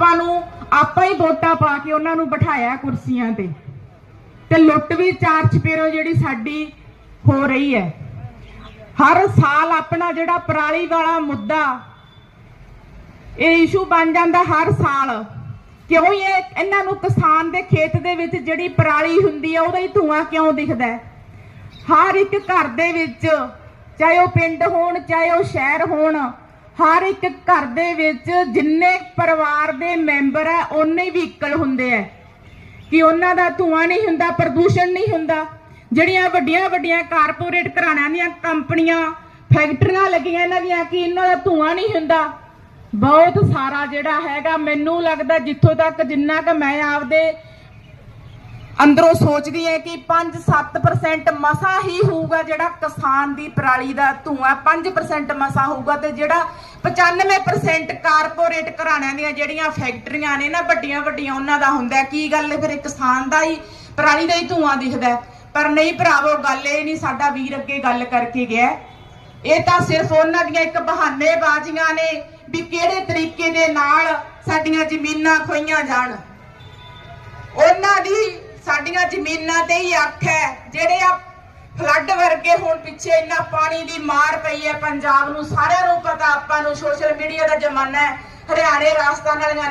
ਆਪਾਂ ਨੂੰ, ਆਪਾਂ ਹੀ ਵੋਟਾਂ ਪਾ ਕੇ ਉਹਨਾਂ ਨੂੰ ਬਿਠਾਇਆ ਕੁਰਸੀਆਂ ਤੇ। ਤੇ ਲੁੱਟ ਵੀ ਚਾਰ ਚਪੇਰੋ ਜਿਹੜੀ ਸਾਡੀ ਹੋ ਰਹੀ ਹੈ। ਹਰ ਸਾਲ ਆਪਣਾ ਜਿਹੜਾ ਪਰਾਲੀ ਵਾਲਾ ਮੁੱਦਾ, ਇਹ ਇਸ਼ੂ ਬਣ ਜਾਂਦਾ ਹਰ ਸਾਲ। ਕਿਉਂ ਇਹ ਇਹਨਾਂ ਨੂੰ ਕਿਸਾਨ ਦੇ ਖੇਤ ਦੇ ਵਿੱਚ ਜਿਹੜੀ ਪਰਾਲੀ ਹੁੰਦੀ ਹੈ ਉਹਦਾ ਹੀ ਧੂਆਂ ਕਿਉਂ ਦਿਖਦਾ ਹਰ ਇੱਕ ਘਰ ਦੇ ਵਿੱਚ, ਚਾਹੇ ਉਹ ਪਿੰਡ ਹੋਣ, ਚਾਹੇ ਉਹ ਸ਼ਹਿਰ ਹੋਣ ਹਰ ਇੱਕ ਘਰ ਦੇ ਵਿੱਚ ਜਿੰਨੇ ਪਰਿਵਾਰ ਦੇ ਮੈਂਬਰ ਹੈ ਓਨੇ ਹੀ ਵਹੀਕਲ ਹੁੰਦੇ ਆ। ਕਿ ਉਹਨਾਂ ਦਾ ਧੂਆਂ ਨਹੀਂ ਹੁੰਦਾ, ਪ੍ਰਦੂਸ਼ਣ ਨਹੀਂ ਹੁੰਦਾ। ਜਿਹੜੀਆਂ ਵੱਡੀਆਂ ਵੱਡੀਆਂ ਕਾਰਪੋਰੇਟ ਘਰਾਣਿਆਂ ਦੀਆਂ ਕੰਪਨੀਆਂ, ਫੈਕਟਰੀਆਂ ਲੱਗੀਆਂ ਇਹਨਾਂ ਦੀਆਂ, ਕਿ ਇਹਨਾਂ ਦਾ ਧੂਆਂ ਨਹੀਂ ਹੁੰਦਾ। ਬਹੁਤ ਸਾਰਾ ਜਿਹੜਾ ਹੈਗਾ, ਮੈਨੂੰ ਲੱਗਦਾ ਜਿੱਥੋਂ ਤੱਕ ਜਿੰਨਾ ਕਿ ਮੈਂ ਆਪਦੇ ਅੰਦਰੋਂ ਸੋਚਦੀ ਹੈ ਕਿ 5-7% ਮਸਾ ਹੀ ਹੋਊਗਾ ਜਿਹੜਾ ਕਿਸਾਨ ਦੀ ਪਰਾਲੀ ਦਾ ਧੂਆਂ 5% ਮਸਾ ਹੋਊਗਾ ਤੇ ਜਿਹੜਾ 95% ਕਾਰਪੋਰੇਟ ਘਰਾਣਿਆਂ ਦੀਆਂ ਜਿਹੜੀਆਂ ਫੈਕਟਰੀਆਂ ਨੇ ਨਾ ਵੱਡੀਆਂ ਵੱਡੀਆਂ ਉਹਨਾਂ ਦਾ ਹੁੰਦਾ ਕੀ ਗੱਲ ਫਿਰ ਕਿਸਾਨ ਦਾ ਹੀ, ਪਰਾਲੀ ਦਾ ਹੀ ਧੂਆਂ ਦਿਖਦਾ ਪਰ ਨਹੀਂ ਭਰਾਵੋ, ਗੱਲ ਇਹ ਨਹੀਂ ਸਾਡਾ ਵੀਰ ਅੱਗੇ ਗੱਲ ਕਰਕੇ ਗਿਆ ਇਹ ਤਾਂ ਸਿਰਫ ਉਹਨਾਂ ਦੀਆਂ ਇੱਕ ਬਹਾਨੇਬਾਜ਼ੀਆਂ ਨੇ ਵੀ ਕਿਹੜੇ ਤਰੀਕੇ ਦੇ ਨਾਲ ਸਾਡੀਆਂ ਜ਼ਮੀਨਾਂ ਖੋਈਆਂ ਜਾਣ। ਉਹਨਾਂ ਦੀ ਸਾਡੀਆਂ ਜ਼ਮੀਨਾਂ ਤੇ ਹੀ ਅੱਖ ਹੈ। ਜਿਹੜੇ ਆ ਫਲੱਡ ਵਰਗੇ ਹੁਣ ਪਿੱਛੇ ਇੰਨਾ ਪਾਣੀ ਦੀ ਮਾਰ ਪਈ ਹੈ, ਪੰਜਾਬ ਨੂੰ ਸਾਰਿਆਂ ਨੂੰ ਪਤਾ, ਆਪਾਂ ਨੂੰ ਸੋਸ਼ਲ ਮੀਡੀਆ ਦਾ ਜ਼ਮਾਨਾ ਹੈ, ਹਰਿਆਣੇ, ਰਾਜਸਥਾਨ ਵਾਲੀਆਂ